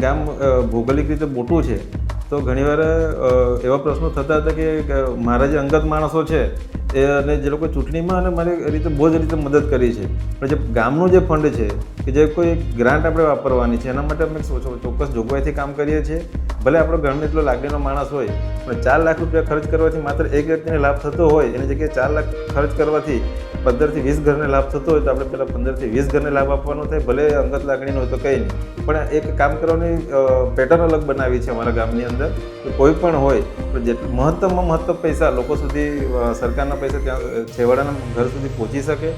ગામ ભૌગોલિક રીતે મોટું છે, તો ઘણીવાર એવા પ્રશ્નો થતા હતા કે મારા જે અંગત માણસો છે, એ અને જે લોકો ચૂંટણીમાં અને મારી રીતે બહુ જ રીતે મદદ કરી છે. પણ જે ગામનું જે ફંડ છે, કે જે કોઈ ગ્રાન્ટ આપણે વાપરવાની છે, એના માટે અમે ચોક્કસ જોગવાઈથી કામ કરીએ છીએ. ભલે આપણો ગમે એટલો લાગણીનો માણસ હોય, પણ ચાર લાખ રૂપિયા ખર્ચ કરવાથી માત્ર એક વ્યક્તિને લાભ થતો હોય, એની જગ્યાએ ચાર લાખ ખર્ચ કરવાથી પંદરથી વીસ ઘરને લાભ થતો હોય તો આપણે પહેલાં પંદરથી વીસ ઘરને લાભ આપવાનો થાય, ભલે અંગત લાગણીનો હોય તો કંઈ નહીં. પણ એક કામ કરવાની પેટર્ન અલગ બનાવી છે અમારા ગામની અંદર કે કોઈ પણ હોય, પણ જેટલું મહત્તમમાં મહત્તમ પૈસા લોકો સુધી સરકારના પૈસા ત્યાં છેવાડાના ઘર સુધી પહોંચી શકે.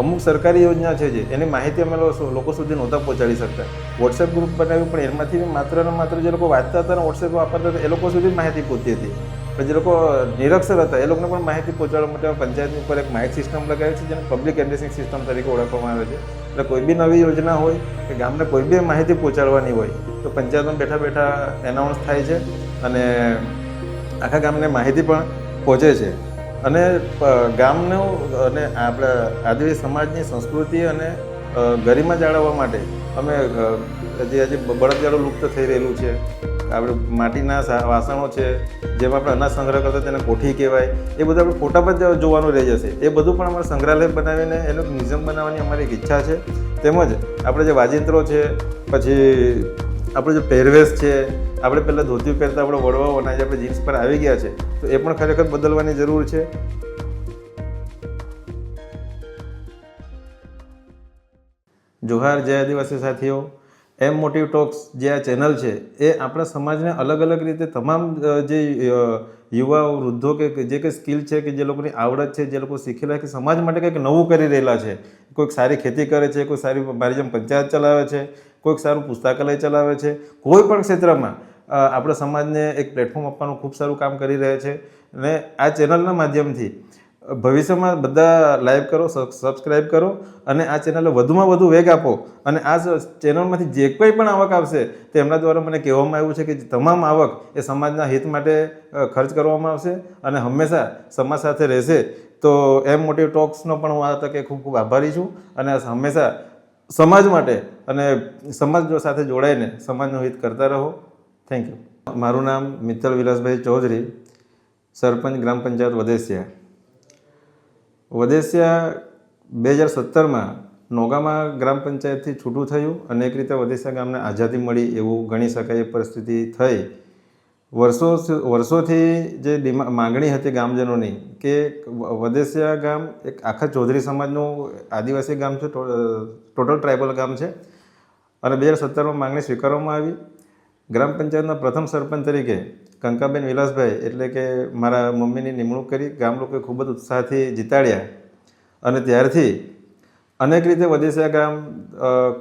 અમુક સરકારી યોજના છે જે, એની માહિતી અમે લોકો સુધી નહોતા પહોંચાડી શકતા. વોટ્સએપ ગ્રુપ બનાવ્યું, પણ એમાંથી માત્ર ને માત્ર જે લોકો વાંચતા હતા અને વોટ્સએપ વાપરતા હતા, એ લોકો સુધી માહિતી પહોંચતી હતી. જે લોકો નિરક્ષર હતા. એ લોકોને પણ માહિતી પહોંચાડવા માટે પંચાયતની ઉપર એક માઇક સિસ્ટમ લગાવી છે, જેને પબ્લિક એડ્રેસિંગ સિસ્ટમ તરીકે ઓળખવામાં આવે છે. એટલે કોઈ બી નવી યોજના હોય કે ગામને કોઈ બી માહિતી પહોંચાડવાની હોય, તો પંચાયતમાં બેઠા બેઠા એનાઉન્સ થાય છે અને આખા ગામને માહિતી પણ પહોંચે છે. અને ગામનું અને આપણા આદિવાસી સમાજની સંસ્કૃતિ અને ગરિમા જાળવવા માટે અમે હજી આજે બળદગાડું લુપ્ત થઈ રહેલું છે. આપણે માટીના વાસણો છે, જેમાં આપણે અનાજ સંગ્રહ કરતા તેને કોઠી કહેવાય, એ બધું આપણે ફોટા પર જોવાનું રહી જશે. એ બધું પણ અમારે સંગ્રહાલય બનાવીને એનું મ્યુઝિયમ બનાવવાની અમારી એક ઈચ્છા છે. તેમજ આપણે જે વાજિંત્રો છે, પછી આપણો જે પહેરવેશ છે, આપણે પહેલાં ધોતી પહેરતા આપણે વડવાઓ અને આપણે જીન્સ પર આવી ગયા છે, તો એ પણ ખરેખર બદલવાની જરૂર છે. જોહાર જય આદિવાસી સાથીઓ એમ મોટિવ ટોક્સ જે આ ચેનલ છે, એ આપણા સમાજને અલગ અલગ રીતે તમામ જે યુવાઓ, વૃદ્ધો કે જે કંઈ સ્કિલ છે કે જે લોકોની આવડત છે, જે લોકો શીખેલા કે સમાજ માટે કંઈક નવું કરી રહેલા છે. કોઈક સારી ખેતી કરે છે, કોઈ સારી મારી જેમ પંચાયત ચલાવે છે, કોઈક સારું પુસ્તકાલય ચલાવે છે. કોઈ પણ ક્ષેત્રમાં આપણા સમાજને એક પ્લેટફોર્મ આપવાનું ખૂબ સારું કામ કરી રહ્યા છે. અને આ ચેનલના માધ્યમથી ભવિષ્યમાં બધા લાઈવ કરો સબસ્ક્રાઈબ કરો અને આ ચેનલને વધુમાં વધુ વેગ આપો. અને આ ચેનલમાંથી જે કોઈ પણ આવક આવશે, તે એમના દ્વારા મને કહેવામાં આવ્યું છે કે તમામ આવક એ સમાજના હિત માટે ખર્ચ કરવામાં આવશે અને હંમેશા સમાજ સાથે રહેશે. તો એમ મોટી ટોક્સનો પણ હું આ તકે ખૂબ ખૂબ આભારી છું અને હંમેશા સમાજ માટે અને સમાજ સાથે જોડાઈને સમાજનું હિત કરતા રહો. થેન્ક યુ મારું નામ મિત્તલ વિલાસભાઈ ચૌધરી, સરપંચ ગ્રામ પંચાયત વદેસિયા. વદેસિયા બે હજાર સત્તરમાં નોગામાં ગ્રામ પંચાયતથી છૂટું થયું અને એક રીતે વદેસિયા ગામને આઝાદી મળી એવું ગણી શકાય એ પરિસ્થિતિ થઈ. વર્ષો વર્ષોથી જે માંગણી હતી ગામજનોની કે વદેસિયા ગામ એક આખા ચૌધરી સમાજનું આદિવાસી ગામ છે ટોટલ ટ્રાઇબલ ગામ છે. અને બે હજાર સત્તરમાં માંગણી સ્વીકારવામાં આવી. ગ્રામ પંચાયતના પ્રથમ સરપંચ તરીકે કંકાબેન વિલાસભાઈ એટલે કે મારા મમ્મીની નિમણૂક કરી ગામ લોકોએ ખૂબ જ ઉત્સાહથી જીતાડ્યા. અને ત્યારથી અનેક રીતે વદેસિયા ગામ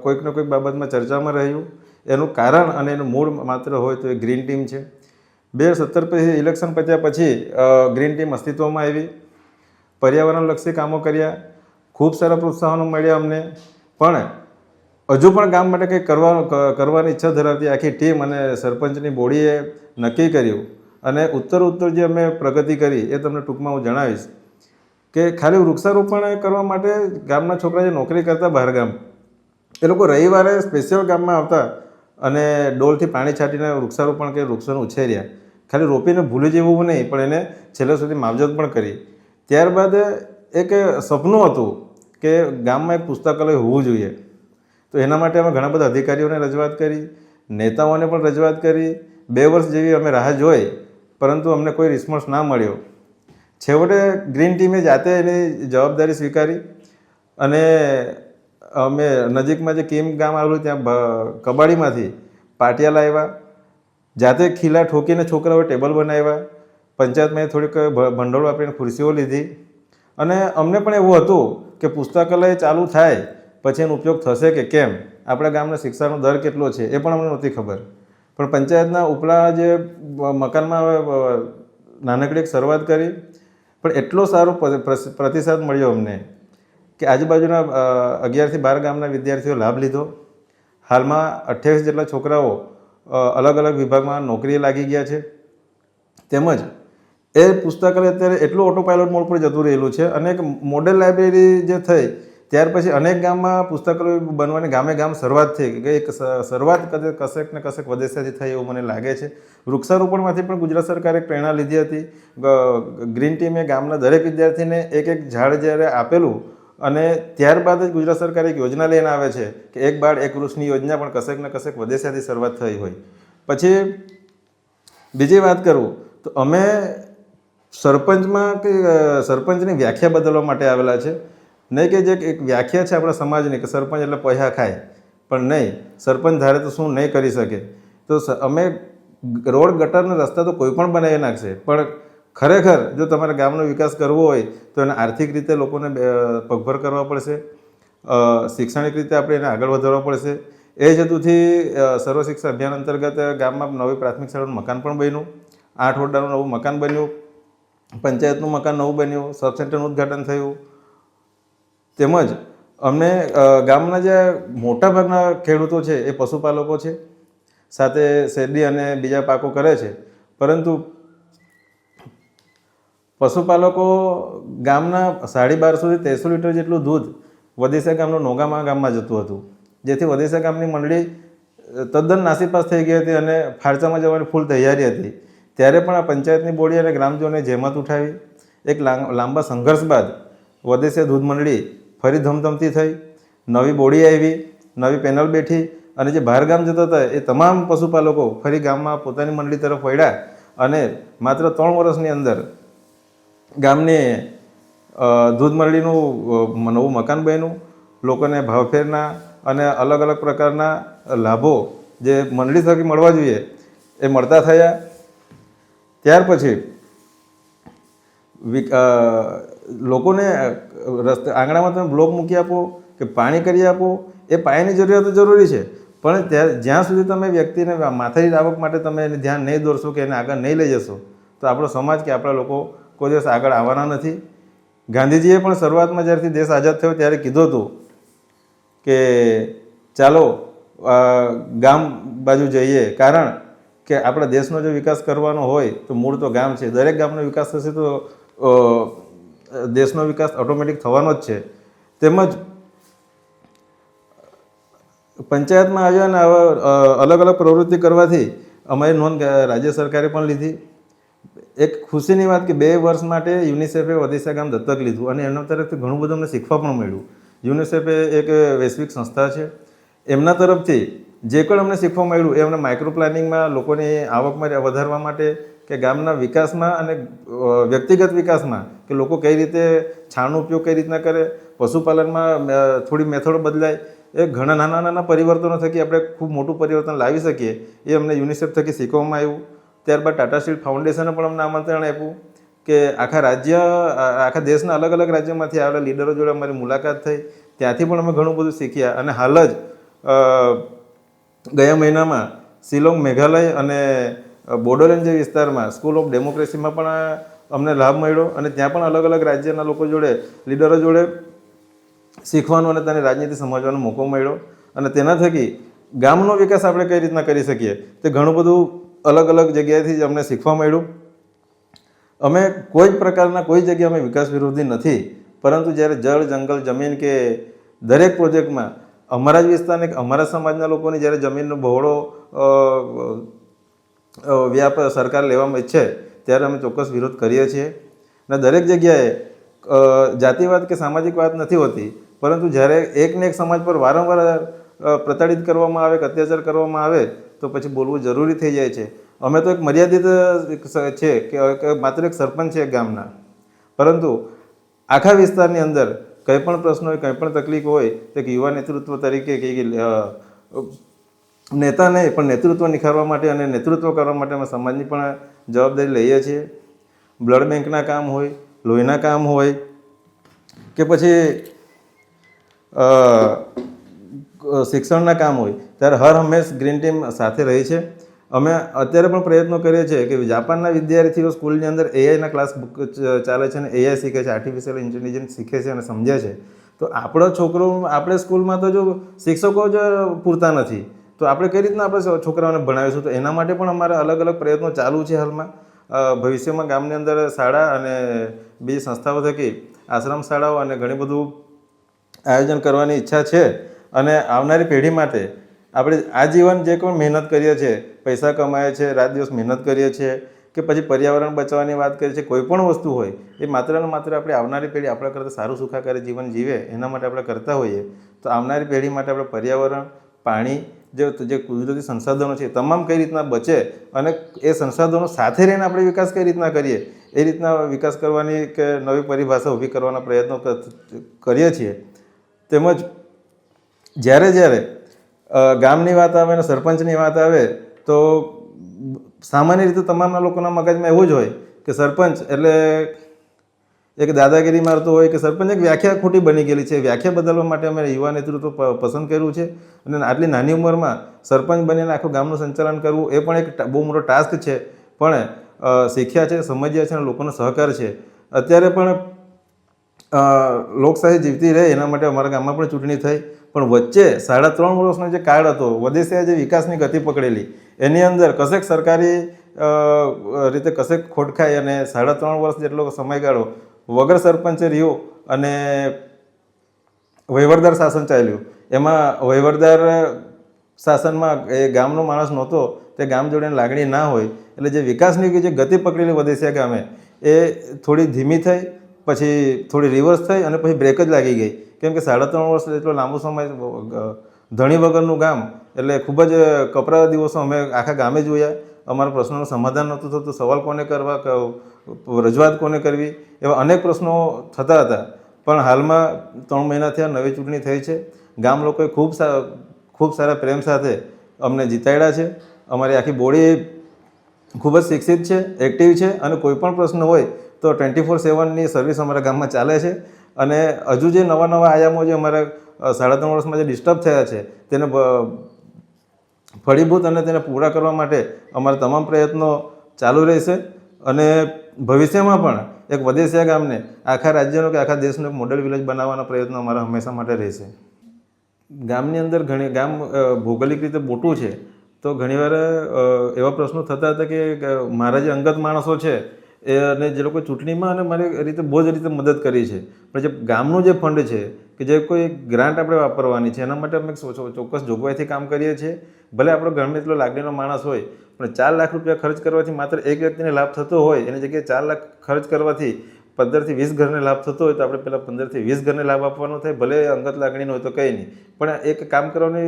કોઈકને કોઈક બાબતમાં ચર્ચામાં રહ્યું. એનું કારણ અને એનું મૂળ માત્ર હોય તો એ ગ્રીન ટીમ છે. બે હજાર સત્તર પછી ઇલેક્શન પત્યા પછી ગ્રીન ટીમ અસ્તિત્વમાં આવી. પર્યાવરણલક્ષી કામો કર્યા. ખૂબ સારા પ્રોત્સાહનો મળ્યા અમને. પણ હજુ પણ ગામ માટે કંઈક કરવા કરવાની ઈચ્છા ધરાવતી આખી ટીમ અને સરપંચની બોડીએ નક્કી કર્યું અને ઉત્તર ઉત્તર જે અમે પ્રગતિ કરી એ તમને ટૂંકમાં હું જણાવીશ કે ખાલી વૃક્ષારોપણ કરવા માટે ગામના છોકરા જે નોકરી કરતા બહાર ગામ એ લોકો રવિવારે સ્પેશિયલ ગામમાં આવતા અને ડોલથી પાણી છાંટીને વૃક્ષારોપણ કે વૃક્ષોને ઉછેર્યા. ખાલી રોપીને ભૂલી જવું નહીં, પણ એને છેલ્લે સુધી માવજત પણ કરી. ત્યારબાદ એક સપનું હતું કે ગામમાં એક પુસ્તકાલય હોવું જોઈએ. તો એના માટે અમે ઘણા બધા અધિકારીઓને રજૂઆત કરી, નેતાઓને પણ રજૂઆત કરી. બે વર્ષ જેવી અમે રાહ જોઈ, પરંતુ અમને કોઈ રિસ્પોન્સ ના મળ્યો. છેવટે ગ્રીન ટીમે જાતે એની જવાબદારી સ્વીકારી અને અમે નજીકમાં જે કીમ ગામ આવેલું ત્યાં કબાડીમાંથી પાટિયા લાવ્યા. જાતે ખીલા ઠોકીને છોકરાઓએ ટેબલ બનાવ્યા. પંચાયતમાં થોડીક ભંડોળ આપીને ખુરશીઓ લીધી. અને અમને પણ એવું હતું કે પુસ્તકાલય ચાલુ થાય પછી એનો ઉપયોગ થશે કે કેમ? આપણા ગામના શિક્ષાનો દર કેટલો છે એ પણ અમને નહોતી ખબર. પણ પંચાયતના ઉપલા જે મકાનમાં હવે, નાનકડી એક શરૂઆત કરી પણ એટલો સારો પ્રતિસાદ મળ્યો અમને કે આજુબાજુના અગિયારથી બાર ગામના વિદ્યાર્થીઓ લાભ લીધો. હાલમાં અઠ્યાવીસ જેટલા છોકરાઓ અલગ અલગ વિભાગમાં નોકરીએ લાગી ગયા છે. તેમજ એ પુસ્તકાલય અત્યારે એટલું ઓટો પાયલોટ મોડ પર જતું રહેલું છે અને એક મોડેલ લાઇબ્રેરી જે થઈ ત્યાર પછી અનેક ગામમાં પુસ્તકાલય બનવાની ગામે ગામ શરૂઆત થઈ કે એક શરૂઆત કદાચ કશેક ને કશેક વદેસાથી થઈ એવું મને લાગે છે. વૃક્ષારોપણમાંથી પણ ગુજરાત સરકારે પ્રેરણા લીધી હતી. ગ્રીન ટીમે ગામના દરેક વિદ્યાર્થીને એક એક ઝાડ જ્યારે આપેલું અને ત્યારબાદ જ ગુજરાત સરકાર એક યોજના લઈને આવે છે કે એક બાળ એક વૃક્ષની યોજના પણ કશેક ને કશેક વદેસાથી શરૂઆત થઈ હોય. પછી બીજી વાત કરું તો અમે સરપંચમાં કે સરપંચની વ્યાખ્યા બદલવા માટે આવેલા છે. નહીં કે જે એક વ્યાખ્યા છે આપણા સમાજની કે સરપંચ એટલે પૈસા ખાય, પણ નહીં, સરપંચ ધારે તો શું નહીં કરી શકે? તો અમે રોડ ગટરના રસ્તા તો કોઈ પણ બનાવી નાખશે, પણ ખરેખર જો તમારે ગામનો વિકાસ કરવો હોય, તો એને આર્થિક રીતે લોકોને પગભર કરવા પડશે શૈક્ષણિક રીતે આપણે એને આગળ વધારવા પડશે. એ જ હેતુથી સર્વ શિક્ષા અભિયાન અંતર્ગત ગામમાં નવી પ્રાથમિક શાળાનું મકાન પણ બન્યું, આઠ ઓરડાનું નવું મકાન બન્યું, પંચાયતનું મકાન નવું બન્યું, સબ સેન્ટરનું ઉદ્ઘાટન થયું તેમજ અમને ગામના જે મોટાભાગના ખેડૂતો છે એ પશુપાલકો છે. સાથે શેરડી અને બીજા પાકો કરે છે. પરંતુ પશુપાલકો ગામના સાડી બારસોથી તેરસો લીટર જેટલું દૂધ વદેસા ગામનું નોગામા ગામમાં જતું હતું. જેથી વદેસા ગામની મંડળી તદ્દન નાસીપાસ થઈ ગઈ હતી અને ફાળસામાં જવાની ફૂલ તૈયારી હતી. ત્યારે પણ આ પંચાયતની બોડી અને ગ્રામજનોએ જહેમત ઉઠાવી. એક લાંબા સંઘર્ષ બાદ વદેસે દૂધ મંડળી ફરી ધમધમતી થઈ. નવી બોડી આવી, નવી પેનલ બેઠી અને જે બહાર ગામ જતા હતા એ તમામ પશુપાલકો ફરી ગામમાં પોતાની મંડળી તરફ વળ્યા અને માત્ર ત્રણ વર્ષની અંદર ગામની દૂધ મંડળીનું નવું મકાન બન્યું. લોકોને ભાવફેરના અને અલગ અલગ પ્રકારના લાભો જે મંડળી થકી મળવા જોઈએ એ મળતા થયા. ત્યાર પછી લોકોને રસ્તે, આંગણામાં તમે બ્લોક મૂકી આપો, કે પાણી કરી આપો, એ પાયાની જરૂરિયાતો જરૂરી છે. પણ ત્યાં, જ્યાં સુધી તમે વ્યક્તિને માથાની આવક માટે તમે એને ધ્યાન નહીં દોરશો કે એને આગળ નહીં લઈ જશો, તો આપણો સમાજ કે આપણા લોકો કોઈ દિવસ આગળ આવવાના નથી. ગાંધીજીએ પણ શરૂઆતમાં જ્યારથી દેશ આઝાદ થયો ત્યારે કીધું હતું કે, ચાલો ગામ બાજુ જઈએ. કારણ કે આપણા દેશનો જો વિકાસ કરવાનો હોય તો મૂળ તો ગામ છે. દરેક ગામનો વિકાસ થશે તો દેશનો વિકાસ ઓટોમેટિક થવાનો જ છે. તેમજ પંચાયતમાં આવ્યા અને આવા અલગ અલગ પ્રવૃત્તિ કરવાથી અમારી નોંધ રાજ્ય સરકારે પણ લીધી. એક ખુશીની વાત કે બે વર્ષ માટે યુનિસેફે વધિસા ગામ દત્તક લીધું અને એમના તરફથી ઘણું બધું અમને શીખવા પણ મળ્યું. યુનિસેફે એક વૈશ્વિક સંસ્થા છે. એમના તરફથી જે પણ અમને શીખવા મળ્યું એ અમને માઇક્રો પ્લાનિંગમાં લોકોની આવકમાં વધારવા માટે કે ગામના વિકાસમાં અને વ્યક્તિગત વિકાસમાં કે લોકો કઈ રીતે છાણનો ઉપયોગ કઈ રીતના કરે, પશુપાલનમાં થોડી મેથડો બદલાય, એ ઘણા નાના નાના પરિવર્તનો થકી આપણે ખૂબ મોટું પરિવર્તન લાવી શકીએ, એ અમને યુનિસેફ થકી શીખવામાં આવ્યું. ત્યારબાદ ટાટા સ્ટીલ ફાઉન્ડેશને પણ અમને આમંત્રણ આપ્યું કે આખા રાજ્ય આખા દેશના અલગ અલગ રાજ્યમાંથી આવેલા લીડરો જોડે અમારી મુલાકાત થઈ. ત્યાંથી પણ અમે ઘણું બધું શીખ્યા અને હાલ જ ગયા મહિનામાં શિલોંગ મેઘાલય અને બોડોલેન્ડ જે વિસ્તારમાં સ્કૂલ ઓફ ડેમોક્રેસીમાં પણ અમને લાભ મળ્યો અને ત્યાં પણ અલગ અલગ રાજ્યના લોકો જોડે, લીડરો જોડે શીખવાનો અને તેની રાજનીતિ સમજવાનો મોકો મળ્યો. અને તેના થકી ગામનો વિકાસ આપણે કઈ રીતના કરી શકીએ? તે ઘણું બધું અલગ અલગ જગ્યાએથી જ અમને શીખવા મળ્યું. અમે કોઈ જ પ્રકારના કોઈ જગ્યાએ અમે વિકાસ વિરોધી નથી, પરંતુ જ્યારે જળ, જંગલ, જમીન કે દરેક પ્રોજેક્ટમાં અમારા જ વિસ્તારને અમારા સમાજના લોકોની જ્યારે જમીનનો બહોળો વ્યાપ સરકાર લેવામાં ઈચ્છે ત્યારે અમે ચોક્કસ વિરોધ કરીએ છીએ. અને દરેક જગ્યાએ જાતિવાદ કે સામાજિક વાત નથી હોતી, પરંતુ જ્યારે એકને એક સમાજ પર વારંવાર પ્રતાડિત કરવામાં આવે, કે અત્યાચાર કરવામાં આવે, તો પછી બોલવું જરૂરી થઈ જાય છે. અમે તો એક મર્યાદિત છે, કે માત્ર એક સરપંચ છે ગામના. પરંતુ આખા વિસ્તારની અંદર કંઈ પણ પ્રશ્ન હોય, કંઈ પણ તકલીફ હોય, તો એક યુવા નેતૃત્વ તરીકે કે નેતા નહીં, પણ નેતૃત્વ નિખારવા માટે અને નેતૃત્વ કરવા માટે અમે સમાજની પણ જવાબદારી લઈએ છીએ. બ્લડ બેંકના કામ હોય, લોહીના કામ હોય, કે પછી શિક્ષણના કામ હોય, ત્યારે હર હંમેશ ગ્રીન ટીમ સાથે રહી છે. અમે અત્યારે પણ પ્રયત્નો કરીએ છીએ કે જાપાનના વિદ્યાર્થીઓ સ્કૂલની અંદર એઆઈના ક્લાસ ચાલે છે અને એઆઈ શીખે છે આર્ટિફિશિયલ ઇન્ટેલિજન્સ શીખે છે અને સમજે છે. તો આપણો છોકરો, આપણે સ્કૂલમાં તો જો શિક્ષકો જ પૂરતા નથી. તો આપણે કઈ રીતના આપણે છોકરાઓને ભણાવીશું? તો એના માટે પણ અમારા અલગ અલગ પ્રયત્નો ચાલુ છે હાલમાં. ભવિષ્યમાં ગામની અંદર શાળા અને બીજી સંસ્થાઓ થકી આશ્રમ શાળાઓ અને ઘણી બધું આયોજન કરવાની ઈચ્છા છે. અને આવનારી પેઢી માટે આપણે આજીવન જે કોઈ મહેનત કરીએ છીએ, પૈસા કમાઈએ છીએ રાત દિવસ મહેનત કરીએ છીએ, કે પછી પર્યાવરણ બચાવવાની વાત કરીએ છીએ, કોઈ પણ વસ્તુ હોય, એ માત્ર ને માત્ર આપણે આવનારી પેઢી આપણા કરતાં સારું સુખાકારી જીવન જીવે, એના માટે આપણે કરતા હોઈએ. તો આવનારી પેઢી માટે આપણે પર્યાવરણ, પાણી જે જે કુદરતી સંસાધનો છે તમામ કઈ રીતના બચે અને એ સંસાધનો સાથે રહીને આપણે વિકાસ કઈ રીતના કરીએ, એ રીતના વિકાસ કરવાની કે નવી પરિભાષા ઊભી કરવાના પ્રયત્નો કરીએ છીએ. તેમજ જ્યારે જ્યારે ગામની વાત આવે અને સરપંચની વાત આવે, તો સામાન્ય રીતે તમામના લોકોના મગજમાં એવું જ હોય કે સરપંચ એટલે એક દાદાગીરી મારતો હોય કે સરપંચ, એક વ્યાખ્યા ખોટી બની ગયેલી છે. વ્યાખ્યા બદલવા માટે અમે યુવા નેતૃત્વ પસંદ કર્યું છે. અને આટલી નાની ઉંમરમાં સરપંચ બનીને આખું ગામનું સંચાલન કરવું એ પણ એક બહુ મોટો ટાસ્ક છે. પણ શીખ્યા છે, સમજ્યા છે અને લોકોનો સહકાર છે. અત્યારે પણ લોકશાહી જીવતી રહે એના માટે અમારા ગામમાં પણ ચૂંટણી થઈ. પણ વચ્ચે સાડા ત્રણ વર્ષનો જે કાળ હતો, વદેસિયા જે વિકાસની ગતિ પકડેલી, એની અંદર કશેક સરકારી રીતે કશેક ખોટખાઈ અને સાડા ત્રણ વર્ષ જેટલો સમયગાળો વગર સરપંચે રહ્યો અને વહીવટદાર શાસન ચાલ્યું. એમાં વહીવટદાર શાસનમાં એ ગામનો માણસ નહોતો, તે ગામ જોડેની લાગણી ના હોય, એટલે જે વિકાસની જે ગતિ પકડેલી છે ગામે, એ થોડી ધીમી થઈ, પછી થોડી રિવર્સ થઈ અને પછી બ્રેક જ લાગી ગઈ. કેમ કે સાડા ત્રણ વર્ષ એટલો લાંબો સમય ધણી વગરનું ગામ, એટલે ખૂબ જ કપરા દિવસો અમે આખા ગામે જોયા. અમારા પ્રશ્નોનું સમાધાન નહોતું થતું સવાલ કોને કરવા રજૂઆત કોને કરવી? એવા અનેક પ્રશ્નો થતા હતા. પણ હાલમાં ત્રણ મહિના થયા નવી ચૂંટણી થઈ છે. ગામ લોકોએ ખૂબ ખૂબ સારા પ્રેમ સાથે અમને જીતાડ્યા છે. અમારી આખી બોડી ખૂબ જ શિક્ષિત છે, એક્ટિવ છે અને કોઈ પણ પ્રશ્ન હોય તો ટ્વેન્ટી ફોર સેવનની સર્વિસ અમારા ગામમાં ચાલે છે. અને હજુ જે નવા નવા આયામો જે અમારા સાડા ત્રણ વર્ષમાં જે ડિસ્ટર્બ થયા છે, તેને ફળીભૂત અને તેને પૂરા કરવા માટે અમારા તમામ પ્રયત્નો ચાલુ રહેશે. અને ભવિષ્યમાં પણ એક વદેસિયા ગામને. આખા રાજ્યનો કે આખા દેશનો એક મોડેલ વિલેજ બનાવવાનો પ્રયત્ન અમારા હંમેશા માટે રહેશે. ગામની અંદર ઘણી, ગામ ભૌગોલિક રીતે મોટું છે, તો ઘણીવાર એવા પ્રશ્નો થતા હતા કે મારા જે અંગત માણસો છે, એ અને જે લોકો ચૂંટણીમાં અને મારી રીતે બહુ જ રીતે મદદ કરી છે. પણ જે ગામનું જે ફંડ છે, કે જે કોઈ ગ્રાન્ટ આપણે વાપરવાની છે, એના માટે અમે ચોક્કસ જોગવાઈથી કામ કરીએ છીએ. ભલે આપણો ગમે એટલો લાગણીનો માણસ હોય પણ ચાર લાખ રૂપિયા ખર્ચ કરવાથી માત્ર એક વ્યક્તિને લાભ થતો હોય, એની જગ્યાએ ચાર લાખ ખર્ચ કરવાથી પંદરથી વીસ ઘરને લાભ થતો હોય, તો આપણે પહેલાં પંદરથી વીસ ઘરને લાભ આપવાનો થાય, ભલે અંગત લાગણીનો હોય તો કંઈ નહીં. પણ એક કામ કરવાની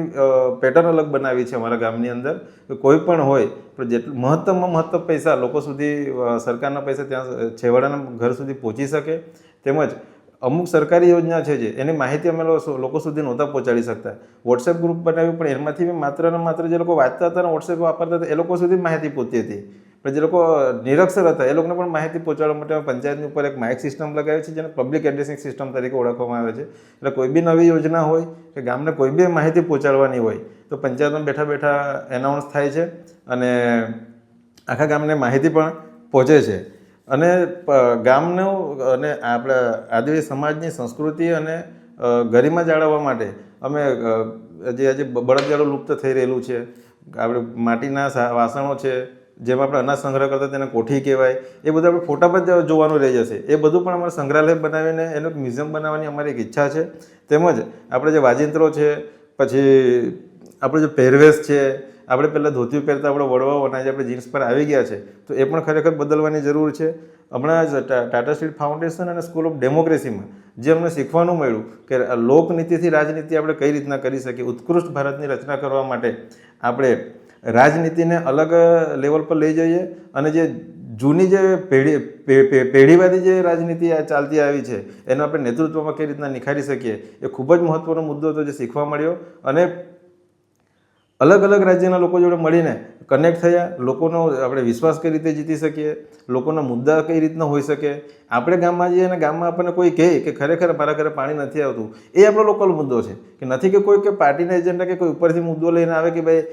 પેટર્ન અલગ બનાવી છે અમારા ગામની અંદર કોઈ પણ હોય, પણ જેટલું મહત્તમમાં મહત્તમ પૈસા લોકો સુધી સરકારના પૈસા ત્યાં છેવાડાના ઘર સુધી પહોંચી શકે. તેમજ અમુક સરકારી યોજના છે જે, એની માહિતી અમે લોકો સુધી નહોતા પહોંચાડી શકતા. વોટ્સએપ ગ્રુપ બનાવ્યું, પણ એમાંથી માત્ર ને માત્ર જે લોકો વાંચતા હતા અને વોટ્સએપ વાપરતા હતા, એ લોકો સુધી માહિતી પહોંચતી હતી. પણ જે લોકો નિરક્ષર હતા, એ લોકોને પણ માહિતી પહોંચાડવા માટે પંચાયતની ઉપર એક માઇક સિસ્ટમ લગાવી છે, જેને પબ્લિક એડ્રેસિંગ સિસ્ટમ તરીકે ઓળખવામાં આવે છે. એટલે કોઈ બી નવી યોજના હોય કે ગામને કોઈ બી માહિતી પહોંચાડવાની હોય, તો પંચાયતમાં બેઠા બેઠા એનાઉન્સ થાય છે અને આખા ગામને માહિતી પણ પહોંચે છે. અને ગામનું અને આપણા આદિવાસી સમાજની સંસ્કૃતિ અને ગરિમા જાળવવા માટે અમે જે આજે બળદગાડું લુપ્ત થઈ રહેલું છે. આપણે માટીના વાસણો છે, જેમાં આપણે અનાજ સંગ્રહ કરતા તેને કોઠી કહેવાય, એ બધું આપણે ફોટા પર જોવાનું રહી જશે. એ બધું પણ અમારે સંગ્રહાલય બનાવીને એનું એક મ્યુઝિયમ બનાવવાની અમારી એક ઈચ્છા છે. તેમજ આપણે જે વાજિંત્રો છે, પછી આપણો જે પહેરવેશ છે આપણે પહેલાં ધોતી પહેરતા આપણે વડવાઓ અને આજે આપણે જીન્સ પર આવી ગયા છે, તો એ પણ ખરેખર બદલવાની જરૂર છે. હમણાં જ ટાટા સ્ટીલ ફાઉન્ડેશન અને સ્કૂલ ઓફ ડેમોક્રેસીમાં જે અમને શીખવાનું મળ્યું કે લોકનીતિથી રાજનીતિ આપણે કઈ રીતના કરી શકીએ, ઉત્કૃષ્ટ ભારતની રચના કરવા માટે આપણે રાજનીતિને અલગ લેવલ પર લઈ જઈએ અને જે જૂની જે પેઢી પેઢીવાદી જે રાજનીતિ ચાલતી આવી છે, એનું આપણે નેતૃત્વમાં કઈ રીતના નિખારી શકીએ, એ ખૂબ જ મહત્વનો મુદ્દો હતો જે શીખવા મળ્યો. અને અલગ અલગ રાજ્યના લોકો જોડે મળીને કનેક્ટ થયા, લોકોનો આપણે વિશ્વાસ કઈ રીતે જીતી શકીએ, લોકોના મુદ્દા કઈ રીતના હોઈ શકે, આપણે ગામમાં જઈએ અને ગામમાં આપણને કોઈ કહે કે ખરેખર મારા ઘરે પાણી નથી આવતું, એ આપણો લોકલ મુદ્દો છે. કે નથી કે કોઈ કે પાર્ટીના એજન્ડા કે કોઈ ઉપરથી મુદ્દો લઈને આવે કે ભાઈ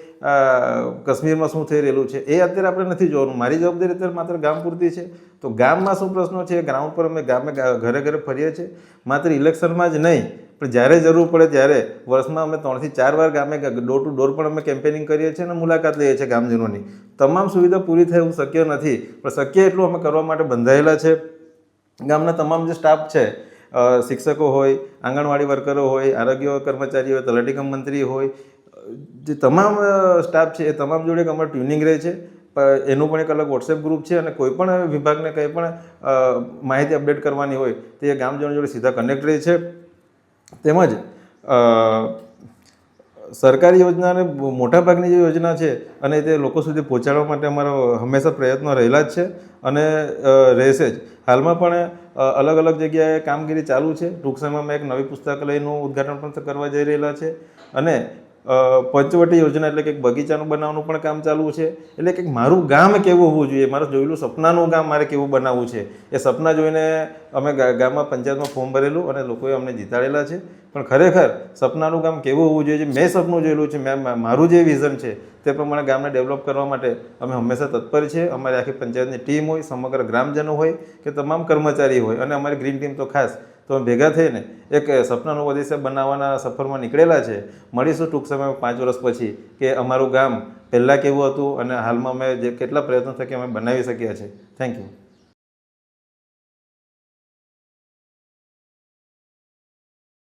કાશ્મીરમાં શું થઈ રહેલું છે, એ અત્યારે આપણે નથી જોવાનું. મારી જવાબદારી અત્યારે માત્ર ગામ પૂરતી છે. તો ગામમાં શું પ્રશ્નો છે? ગ્રાઉન્ડ પર અમે ગામે, ઘરે ઘરે ફરીએ છીએ. માત્ર ઇલેક્શનમાં જ નહીં પણ જ્યારે જરૂર પડે ત્યારે વર્ષમાં અમે ત્રણથી ચાર વાર ગામે ડોર ટુ ડોર પણ અમે કેમ્પેનિંગ કરીએ છીએ અને મુલાકાત લઈએ છીએ ગામજનોની. તમામ સુવિધા પૂરી થાય એવું શક્ય નથી, પણ શક્ય એટલું અમે કરવા માટે બંધાયેલા છે. ગામના તમામ જે સ્ટાફ છે શિક્ષકો હોય, આંગણવાડી વર્કરો હોય, આરોગ્ય કર્મચારી હોય તલાટી કમ મંત્રી હોય, જે તમામ સ્ટાફ છે, એ તમામ જોડે અમારું ટ્યુનિંગ રહે છે. એનું પણ એક અલગ વોટ્સએપ ગ્રુપ છે અને કોઈ પણ વિભાગને કંઈ પણ માહિતી અપડેટ કરવાની હોય, તે ગામજનો જોડે સીધા કનેક્ટ રહે છે. તેમજ સરકારી યોજનાને મોટાભાગની જે યોજના છે અને તે લોકો સુધી પહોંચાડવા માટે અમારો હંમેશા પ્રયત્નો રહેલા જ છે અને રહેશે જ. હાલમાં પણ અલગ અલગ જગ્યાએ કામગીરી ચાલુ છે. ટૂંક સમયમાં એક નવી પુસ્તકાલયનું ઉદ્ઘાટન પણ કરવા જઈ રહેલા છે. અને પંચવટી યોજના એટલે કે બગીચાનું બનાવવાનું પણ કામ ચાલુ છે. એટલે કે મારું ગામ કેવું હોવું જોઈએ? મારું જોયેલું સપનાનું ગામ મારે કેવું બનાવવું છે? એ સપના જોઈને અમે ગામમાં પંચાયતમાં ફોર્મ ભરેલું અને લોકોએ અમને જીતાડેલા છે. પણ ખરેખર સપનાનું ગામ કેવું હોવું જોઈએ? મેં સપનું જોયેલું છે, મેં મારું જે વિઝન છે, તે પ્રમાણે ગામને ડેવલપ કરવા માટે અમે હંમેશા તત્પર છીએ અમારી આખી પંચાયતની ટીમ હોય, સમગ્ર ગ્રામજનો હોય કે તમામ કર્મચારી હોય અને અમારી ગ્રીન ટીમ તો ખાસ તો અમે ભેગા થઈને એક સપનાનું વદેશા બનાવવાના સફરમાં નીકળેલા છે. મળીશું ટૂંક સમયમાં પાંચ વર્ષ પછી કે અમારું ગામ પહેલાં કેવું હતું અને હાલમાં અમે જે કેટલા પ્રયત્નો થકી અમે બનાવી શક્યા છે. Thank you